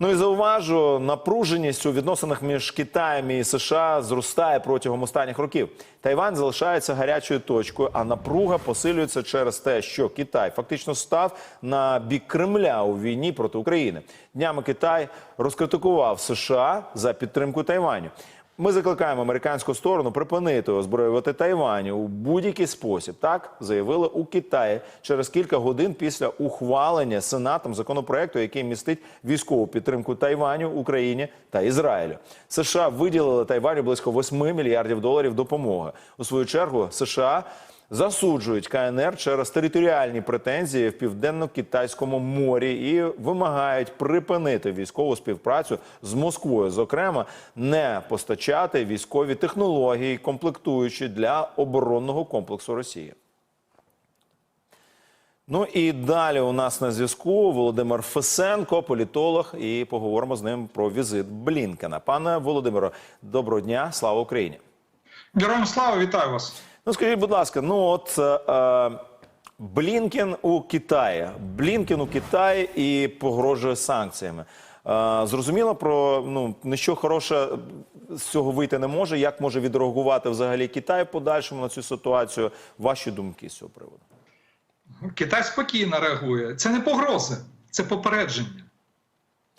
Ну і зауважу, напруженість у відносинах між Китаєм і США зростає протягом останніх років. Тайвань залишається гарячою точкою, а напруга посилюється через те, що Китай фактично став на бік Кремля у війні проти України. Днями Китай розкритикував США за підтримку Тайваню. Ми закликаємо американську сторону припинити озброювати Тайвань у будь-який спосіб. Так заявили у Китаї через кілька годин після ухвалення сенатом законопроекту, який містить військову підтримку Тайваню, Україні та Ізраїлю. США виділили Тайваню близько 8 мільярдів доларів допомоги. У свою чергу США засуджують КНР через територіальні претензії в південно-китайському морі і вимагають припинити військову співпрацю з Москвою, зокрема, не постачати військові технології, комплектуючі для оборонного комплексу Росії. Ну і далі у нас на зв'язку Володимир Фесенко, політолог, і поговоримо з ним про візит Блінкена. Пане Володимиро, доброго дня, слава Україні. Героям слава, вітаю вас. Ну скажіть, будь ласка, ну от е, е, Блінкен у Китаї, Блінкен у Китаї і погрожує санкціями. Е, зрозуміло про ну нічого хороше з цього вийти не може. Як може відреагувати взагалі Китай в подальшому на цю ситуацію? Ваші думки з цього приводу? Китай спокійно реагує. Це не погрози, це попередження.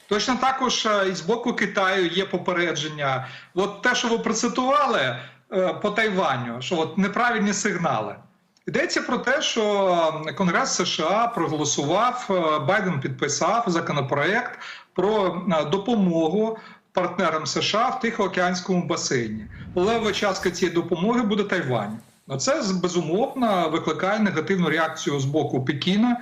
Точно також е, і з боку Китаю є попередження. От те, що ви процитували по Тайваню, що от неправильні сигнали. Йдеться про те, що е, Конгрес США проголосував, е, Байден підписав законопроект про е, допомогу партнерам США в Тихоокеанському басейні. Лева частка цієї допомоги буде Тайвань. Це безумовно викликає негативну реакцію з боку Пекіна,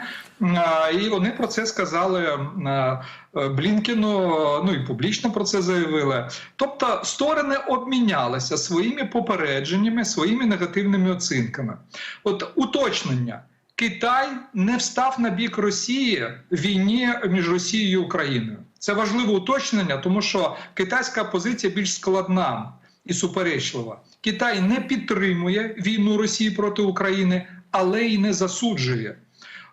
і вони про це сказали е, Блінкіну. Ну і публічно про це заявили. Тобто, сторони обмінялися своїми попередженнями, своїми негативними оцінками. От уточнення. Китай не встав на бік Росії в війні між Росією і Україною. Це важливе уточнення, тому що китайська позиція більш складна і суперечлива. Китай не підтримує війну Росії проти України, але й не засуджує.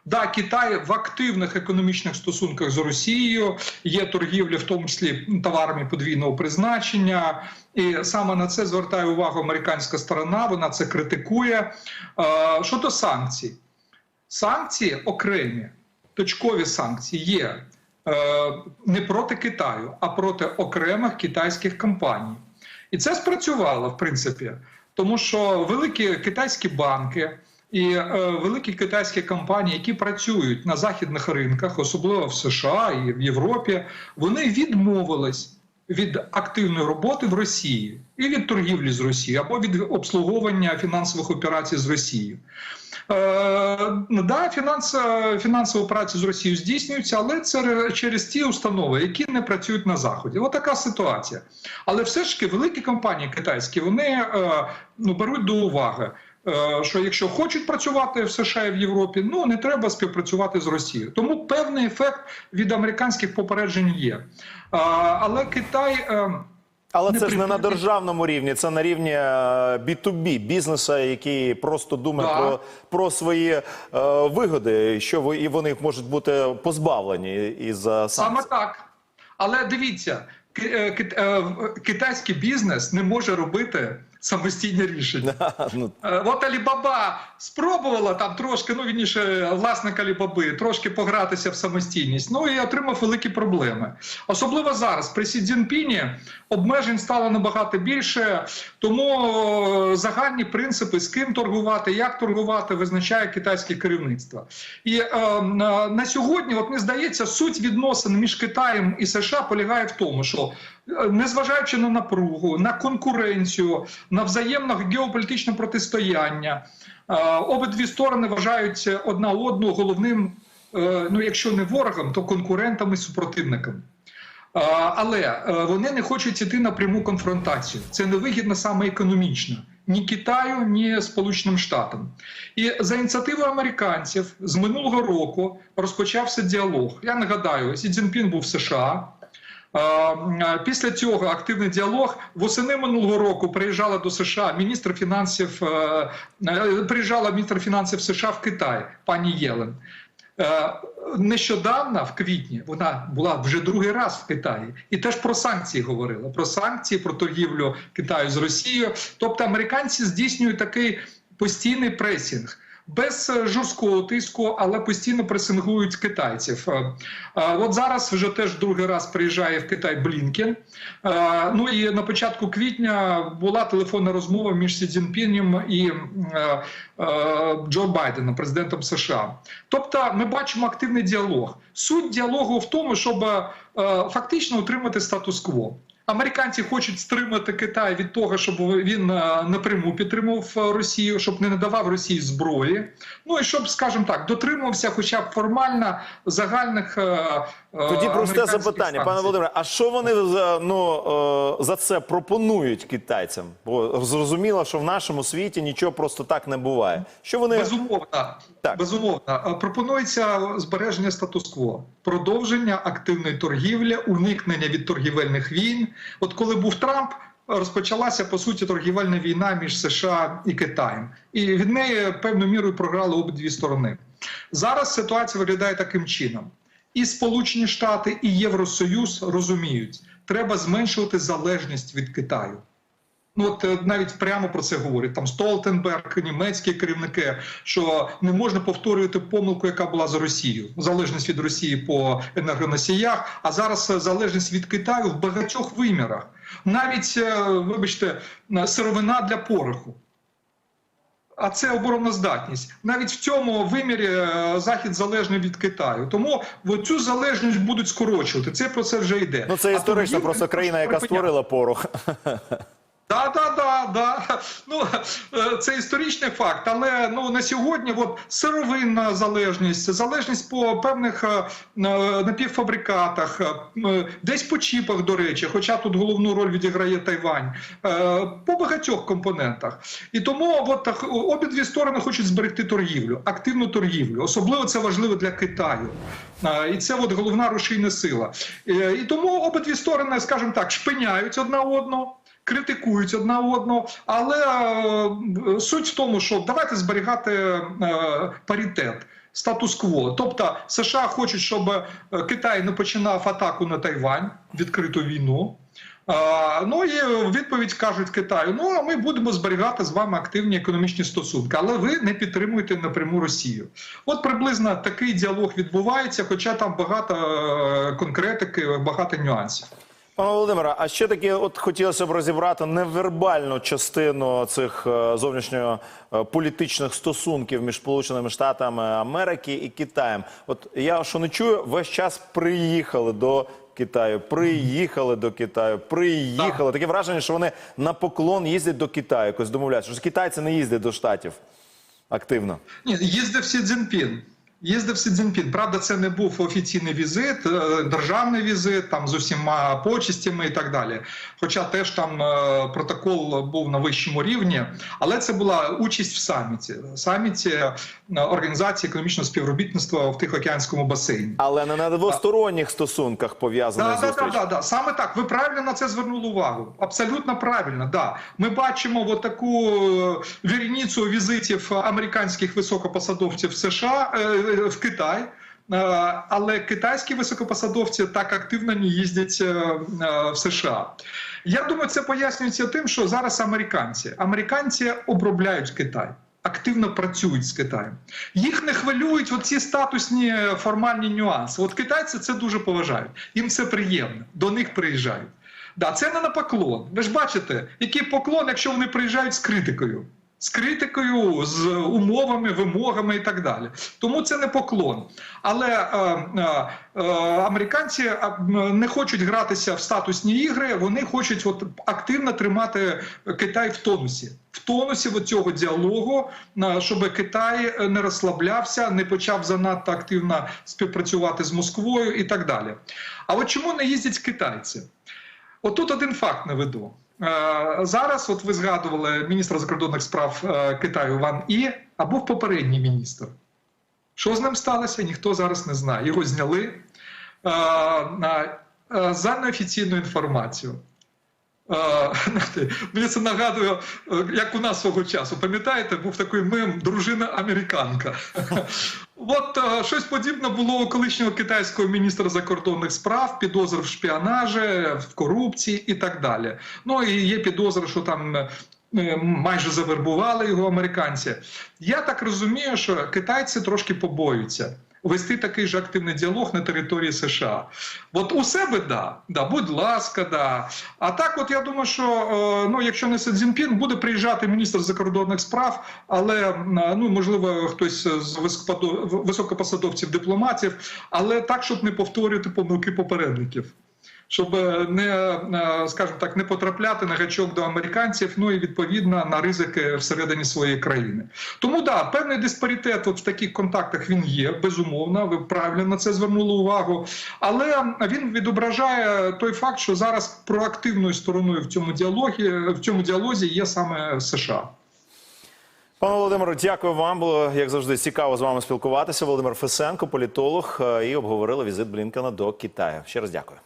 Да, Китай в активних економічних стосунках з Росією є торгівля, в тому числі товарами подвійного призначення, і саме на це звертає увагу американська сторона. Вона це критикує. Е, Щодо санкцій, санкції окремі, точкові санкції є е, не проти Китаю, а проти окремих китайських компаній. І це спрацювало в принципі, тому що великі китайські банки і е, великі китайські компанії, які працюють на західних ринках, особливо в США і в Європі, вони відмовились від активної роботи в Росії і від торгівлі з Росією або від обслуговування фінансових операцій з Росією. Е, да, фінанс, фінансові операції з Росією здійснюються, але це через ті установи, які не працюють на заході. Ось така ситуація. Але все ж таки великі компанії китайські вони е, ну, беруть до уваги. Е, Що якщо хочуть працювати в США і в Європі, ну не треба співпрацювати з Росією. Тому певний ефект від американських попереджень є. Але Китай е, Але Не це ж не на державному рівні, це на рівні е, B2B, бізнеса, який просто думає Да. про, про свої е, вигоди, що ви, і вони можуть бути позбавлені із Саме санкцій. так. Але дивіться, ки- кит- китайський бізнес не може робити самостійні рішення. Ну, Е, От Алібаба спробувала там трошки, ну вірніше, власник Алібаби, трошки погратися в самостійність. Ну і отримав великі проблеми. Особливо зараз при Сі Цзіньпіні обмежень стало набагато більше, тому е, загальні принципи, з ким торгувати, як торгувати, визначає китайське керівництво. І е, на- на сьогодні, от мені здається, суть відносин між Китаєм і США полягає в тому, що е, незважаючи на напругу, на конкуренцію, на взаємне геополітичне протистояння, е, обидві сторони вважають одна одну головним, е, ну якщо не ворогом, то конкурентами, супротивниками. Е, Але е, вони не хочуть іти на пряму конфронтацію. Це невигідно саме економічно ні Китаю, ні Сполученим Штатам. І за ініціативою американців з минулого року розпочався діалог. Я нагадаю, Сі Цзіньпін був в США. Е, е, Після цього активний діалог восени минулого року приїжджала до США міністр фінансів. е, Приїжджала міністр фінансів США в Китай, пані Єлен. Нещодавно, в квітні, вона була вже другий раз в Китаї і теж про санкції говорила: про санкції, про торгівлю Китаю з Росією. Тобто американці здійснюють такий постійний пресінг. Без е, жорсткого тиску, але постійно пресингують китайців. Е, е, От зараз вже теж другий раз приїжджає в Китай Блінкен. Ну і на початку квітня була телефонна розмова між Сі Цзіньпінем і Джо Байденом, президентом США. Тобто, ми бачимо активний діалог. Суть діалогу в тому, щоб фактично утримати статус-кво. Американці хочуть стримати Китай від того, щоб він е, напряму підтримував е, Росію, щоб не надавав Росії зброї. Ну і щоб, скажімо так, дотримувався, хоча б формально загальних е, Тоді просте американських запитання, пане. Володимире. А що вони за ну е, за це пропонують китайцям? Бо зрозуміло, що в нашому світі нічого просто так не буває. Що вони Безумовно, Так. безумовно. Е, Пропонується збереження статус-кво, продовження активної торгівлі, уникнення від торгівельних війн. От коли був Трамп, розпочалася по суті торгівельна війна між США і Китаєм, і від неї певною мірою програли обидві сторони. Зараз ситуація виглядає таким чином: і Сполучені Штати, і Євросоюз розуміють, треба зменшувати залежність від Китаю. Ну от е, навіть прямо про це говорять там Столтенберг, німецькі керівники, що не можна повторювати помилку, яка була з Росією, залежність від Росії по енергоносіях, а зараз е, залежність від Китаю в багатьох вимірах. Навіть, е, вибачте, сировина для пороху. А це обороноздатність. Навіть в цьому вимірі е, захід залежний від Китаю. Тому цю залежність будуть скорочувати. Це про це вже йде. ну це А історична просто країна, яка створила порох. Да, да, да, да. Ну е, це історичний факт. Але ну на сьогодні, от сировинна залежність, залежність по певних е, е, напівфабрикатах, десь по чіпах, до речі, хоча тут головну роль відіграє Тайвань, по багатьох компонентах. І тому от так, обидві сторони хочуть зберегти торгівлю, активну торгівлю. Особливо це важливо для Китаю. І це от головна рушійна сила. І тому обидві сторони, скажімо так, шпиняють одна одну критикують одна одну, але е, суть в тому, що давайте зберігати е, паритет. Статус-кво, тобто США хочуть, щоб е, Китай не починав атаку на Тайвань, відкриту війну. Е, Ну і відповідь кажуть Китаю: ну а ми будемо зберігати з вами активні економічні стосунки, але ви не підтримуєте напряму Росію. От приблизно такий діалог відбувається, хоча там багато конкретики, багато нюансів. Пане Володимире, а ще таки, от хотілося б розібрати невербальну частину цих е, зовнішньополітичних стосунків між Сполученими Штатами Америки і Китаєм. От я що не чую, весь час приїхали до Китаю, приїхали до Китаю, приїхали. Таке враження, що вони на поклон їздять до Китаю, якось домовляються. Що китайці не їздять до штатів активно. Ні, їздив Сі Цзіньпін. Їздив Сі Цзіньпін. Правда, це не був офіційний візит, е, державний візит, там з усіма почестями і так далі. Хоча теж там е, протокол був на вищому рівні, але це була участь в саміті, саміті е, організації економічного співробітництва в Тихоокеанському басейні. Але не на двосторонніх стосунках пов'язана Да, да, зустріч. да, да, да. Саме так. Ви правильно на це звернули увагу. Абсолютно правильно. Да. Ми бачимо от таку вірніцю візитів американських високопосадовців США в Китай. Е, Але китайські високопосадовці так активно не їздять е, е, в США. Я думаю, це пояснюється тим, що зараз американці американці обробляють Китай. Активно працюють з Китаєм. Їх не хвилюють оці статусні формальні нюанси. От китайці це дуже поважають. Їм це приємно. До них приїжджають. Да, це не на поклон. Ви ж бачите, який поклон, якщо вони приїжджають з критикою. З критикою, з умовами, вимогами і так далі. Тому це не поклон. Але е, е, е, американці не хочуть гратися в статусні ігри, вони хочуть от, активно тримати Китай в тонусі. В тонусі цього діалогу, щоб Китай не розслаблявся, не почав занадто активно співпрацювати з Москвою і так далі. А от чому не їздять китайці? Отут один факт наведу. Е, Зараз, от ви згадували міністра закордонних справ е, Китаю Ван І, а був попередній міністр. Що з ним сталося, ніхто зараз не знає. Його зняли е, за неофіційну інформацію. Мені це нагадує, як у нас свого часу. Пам'ятаєте, був такий мем дружина американка. От е, щось подібне було у колишнього китайського міністра закордонних справ, підозр в шпіонажі, в корупції і так далі. Ну і є підозра, що там. е, Майже завербували його американці. Я так розумію, що китайці трошки побоюються вести такий же активний діалог на території США. От у себе да, да, будь ласка, да. А так, от я думаю, що е, ну, якщо не Цзіньпін, буде приїжджати міністр закордонних справ, але е, ну можливо хтось з високопосадовців дипломатів, але так, щоб не повторювати помилки попередників. Щоб е, не е, скажімо так, не потрапляти на гачок до американців, ну і відповідно на ризики всередині своєї країни. Тому да, певний диспаритет от в таких контактах він є, безумовно. Ви правильно на це звернули увагу. Але він відображає той факт, що зараз проактивною стороною в цьому діалогі в цьому діалозі є саме США. Пане Володимире, дякую вам. Було як завжди цікаво з вами спілкуватися. Володимир Фесенко, політолог, е, і обговорили візит Блінкена до Китаю. Ще раз дякую.